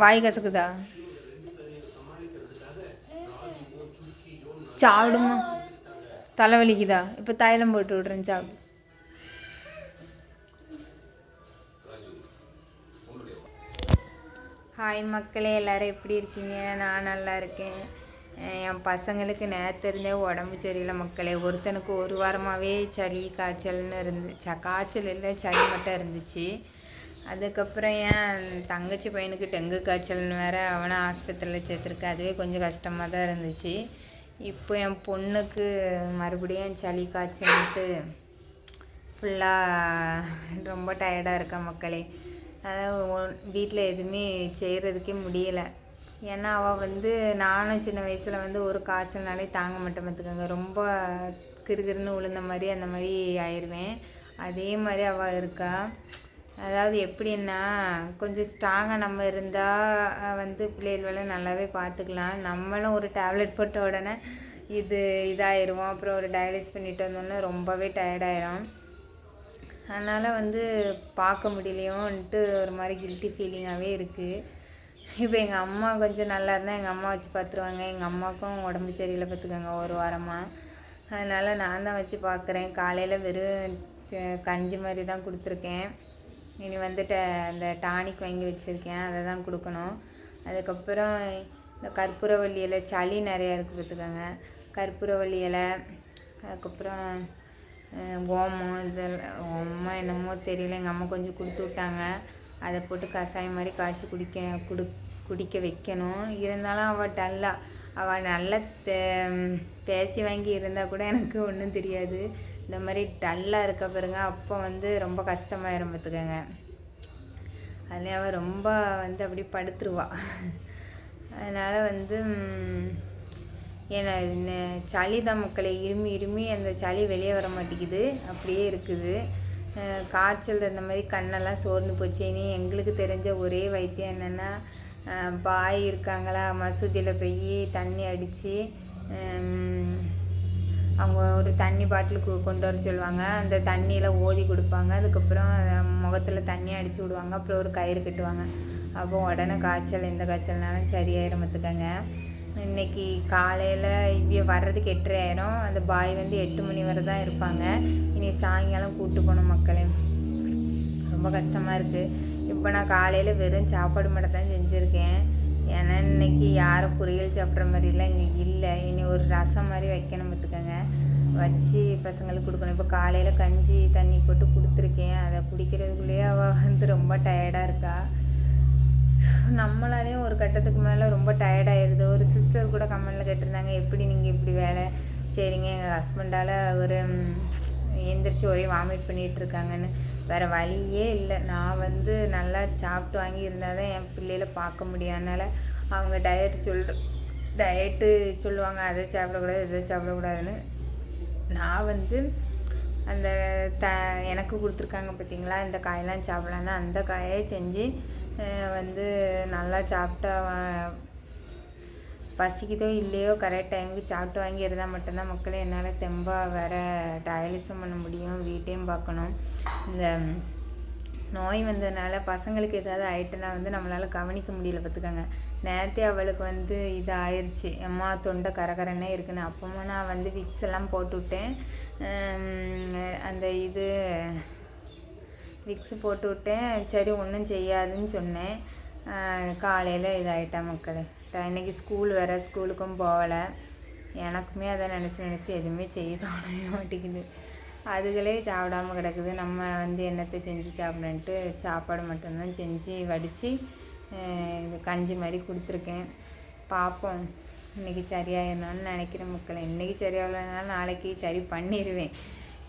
வாய் கசக்குதா? சாப்பிடுமா தலைவலிக்குதா? இப்போ தைலம் போட்டு விட்றேன் சாப்பிடு. ஹாய் மக்களே எல்லாரும் எப்படி இருக்கீங்க? நான் நல்லா இருக்கேன். என் பசங்களுக்கு நேற்று இருந்தே உடம்பு சரியில்லை மக்களே. ஒருத்தனுக்கு ஒரு வாரமாகவே சளி காய்ச்சல்னு இருந்து ச காய்ச்சல் இல்லை சளி மட்டும் இருந்துச்சு. அதுக்கப்புறம் என் தங்கச்சி பையனுக்கு டெங்கு காய்ச்சல்னு வேறு அவனை ஆஸ்பத்திரியில் சேர்த்துருக்கு. அதுவே கொஞ்சம் கஷ்டமாக தான் இருந்துச்சு. இப்போ என் பொண்ணுக்கு மறுபடியும் சளி காய்ச்சல்ட்டு ஃபுல்லாக ரொம்ப டயர்டாக இருக்கா மக்களே. அதாவது வீட்டில் எதுவுமே செய்கிறதுக்கே முடியலை. ஏன்னா அவள் வந்து நானும் சின்ன வயசில் வந்து ஒரு காய்ச்சல்னாலே தாங்க மாட்டேன் பார்த்துக்கோங்க ரொம்ப கிறுகிறுன்னு விழுந்த மாதிரி அந்த மாதிரி ஆயிடுவேன் அதே மாதிரி அவள் இருக்கா. அதாவது எப்படின்னா கொஞ்சம் ஸ்ட்ராங்காக நம்ம இருந்தால் வந்து பிள்ளைகளை நல்லாவே பார்த்துக்கலாம் நம்மளும் ஒரு டேப்லெட் போட்ட உடனே இது இதாயிடுவோம் அப்புறம் ஒரு டயாலிஸ் பண்ணிட்டு வந்தோன்னே ரொம்பவே டயர்டாயிரும் அதனால் வந்து பார்க்க முடியலையோன்ட்டு ஒரு மாதிரி கில்ட்டி ஃபீலிங்காகவே இருக்குது இப்போ எங்கள் அம்மா கொஞ்சம் நல்லா இருந்தால் எங்கள் அம்மா வச்சு பார்த்துருவாங்க எங்கள் அம்மாவுக்கும் உடம்பு சரியில்லை பார்த்துக்கோங்க ஒரு வாரமாக அதனால் நான் தான் வச்சு பார்க்குறேன் காலையில் வெறும் கஞ்சி மாதிரி தான் கொடுத்துருக்கேன். இனி வந்துட்டு அந்த டானிக் வாங்கி வச்சுருக்கேன் அதை தான் கொடுக்கணும். அதுக்கப்புறம் இந்த கற்பூரவள்ளி இலை சளி நிறையா இருக்குது பார்த்துக்கோங்க. கற்பூரவள்ளி இலை அதுக்கப்புறம் ஓமம் இதெல்லாம் ஓமம் என்னமோ தெரியல எங்கள் அம்மா கொஞ்சம் கொடுத்து விட்டாங்க. அதை போட்டு கஷாயம் மாதிரி காய்ச்சி குடிக்க குடு குடிக்க வைக்கணும். இருந்தாலும் அவள் டல்லா. அவள் நல்லா தே பேசி வாங்கி இருந்தால் கூட எனக்கு ஒன்றும் தெரியாது. இந்த மாதிரி டல்லாக இருக்க பாருங்க அப்போ வந்து ரொம்ப கஷ்டமாயிரும் பார்த்துக்கோங்க. அதில் அவள் ரொம்ப வந்து அப்படி படுத்துருவா. அதனால் வந்து ஏன்னா சளி தான் மக்களை. இருமி இருமி அந்த சளி வெளியே வர மாட்டேங்குது. அப்படியே இருக்குது. காய்ச்சல் இந்த மாதிரி கண்ணெல்லாம் சோர்ந்து போச்சு. இனி எங்களுக்கு தெரிஞ்ச ஒரே வைத்தியம் என்னென்னா பாய் இருக்காங்களா? மசூதியில் போய் தண்ணி அடித்து அவங்க ஒரு தண்ணி பாட்டில் கு- கொண்டு வர சொல்லுவாங்க. அந்த தண்ணியில் ஓதி கொடுப்பாங்க. அதுக்கப்புறம் முகத்தில் தண்ணி அடித்து விடுவாங்க. அப்புறம் ஒரு கயிறு கட்டுவாங்க. அப்போ உடனே காய்ச்சல் எந்த காய்ச்சல்னாலும் சரியாயிரும் பார்த்துக்கங்க. இன்னைக்கு காலையில் இவ்விய வர்றதுக்கு எட்டரை ஆயிரும். அந்த பாய் வந்து எட்டு மணி வரை தான் இருப்பாங்க. இனி சாயங்காலம் கூட்டு போகணும் மக்களே. ரொம்ப கஷ்டமாக இருக்குது இப்போ நான் காலையில் வெறும் சாப்பாடு மட்டும் தான் செஞ்சுருக்கேன். ஏன்னா இன்னைக்கு யாரும் பொரியல் சாப்பிட்ற மாதிரிலாம் இங்கே இல்லை. இனி ஒரு ரசம் மாதிரி வைக்கணும் பார்த்துக்கோங்க. வச்சு பசங்களுக்கு கொடுக்கணும். இப்போ காலையில் கஞ்சி தண்ணி போட்டு கொடுத்துருக்கேன். அதை குடிக்கிறதுக்குள்ளேயே அவள் வந்து ரொம்ப டயர்டாக இருக்கா. நம்மளாலேயும் ஒரு கட்டத்துக்கு மேலே ரொம்ப டயர்டாயிருது ஒரு சிஸ்டர் கூட கமெண்டில் கேட்டிருந்தாங்க எப்படி நீங்கள் இப்படி வேலை சரிங்க எங்கள் ஹஸ்பண்டால் ஒரு எந்திரிச்சு ஒரே வாமிட் பண்ணிகிட்டு இருக்காங்கன்னு வேறு வழியே இல்லை. நான் வந்து நல்லா சாப்பிட்டு வாங்கி இருந்தால் தான் என் பிள்ளைகளை பார்க்க முடியும். அதனால் அவங்க டயட் சொல் டயட்டு சொல்லுவாங்க. அதை சாப்பிடக்கூடாது இதை சாப்பிடக்கூடாதுன்னு நான் வந்து அந்த த எனக்கு கொடுத்துருக்காங்க பார்த்தீங்களா இந்த காயெல்லாம் சாப்பிடலான்னு அந்த காயை செஞ்சு வந்து நல்லா சாப்பிட்டா பசிக்குதோ இல்லையோ கரெக்ட் டைமுக்கு சாப்பிட்டு வாங்கி இருந்தால் மட்டும்தான் மக்களே என்னால் தெம்பாக வேறு டயாலிசம் பண்ண முடியும். வீட்டையும் பார்க்கணும். இந்த நோய் வந்ததுனால பசங்களுக்கு ஏதாவது ஆயிட்டுனா வந்து நம்மளால் கவனிக்க முடியல பார்த்துக்கோங்க. நேரத்தே அவளுக்கு வந்து இது ஆயிடுச்சு அம்மா தொண்டை கரகரன்னே இருக்குன்னு. அப்போமா நான் வந்து விக்ஸ் எல்லாம் போட்டுவிட்டேன் அந்த இது விக்ஸ் போட்டு விட்டேன். சரி ஒன்றும் செய்யாதுன்னு சொன்னேன். காலையில் இதாயிட்டா மக்களே. ட- இன்னைக்கு ஸ்கூல் வேறு ஸ்கூலுக்கும் போகலை. எனக்குமே அதை நினச்சி நினச்சி எதுவுமே செய்ய தோணவே மாட்டேங்குது. அதுகளே சாப்பிடாம கிடக்குது. நம்ம வந்து என்னத்தை செஞ்சு சாப்பிடன்ட்டு சாப்பாடு மட்டும்தான் செஞ்சு வடித்து இது கஞ்சி மாதிரி கொடுத்துருக்கேன். பார்ப்போம். இன்றைக்கி சரியாயிடணும்னு நினைக்கிறேன் மக்களை இன்றைக்கி சரியாகலைனாலும் நாளைக்கு சரி பண்ணிடுவேன்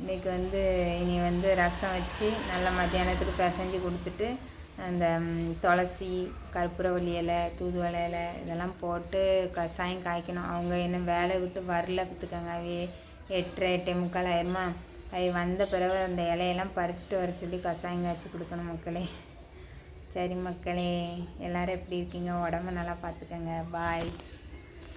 இன்றைக்கி வந்து இனி வந்து ரசம் வச்சு நல்ல மத்தியானத்துக்கு பிசைஞ்சு கொடுத்துட்டு அந்த துளசி கற்பூரவள்ளி இலை தூதுவளை இலை இதெல்லாம் போட்டு கஷாயம் காய்க்கணும். அவங்க இன்னும் வேலை விட்டு வரல பார்த்துக்கோங்க. அவை எட்டரை எட்டே முக்கால் ஆயிருமா? அது வந்த பிறகு அந்த இலையெல்லாம் பறிச்சுட்டு வர சொல்லி கஷாயம் காய்ச்சி கொடுக்கணும் மக்களே. சரி மக்களே எல்லோரும் எப்படி இருக்கீங்க? உடம்ப நல்லா பார்த்துக்கோங்க. பாய்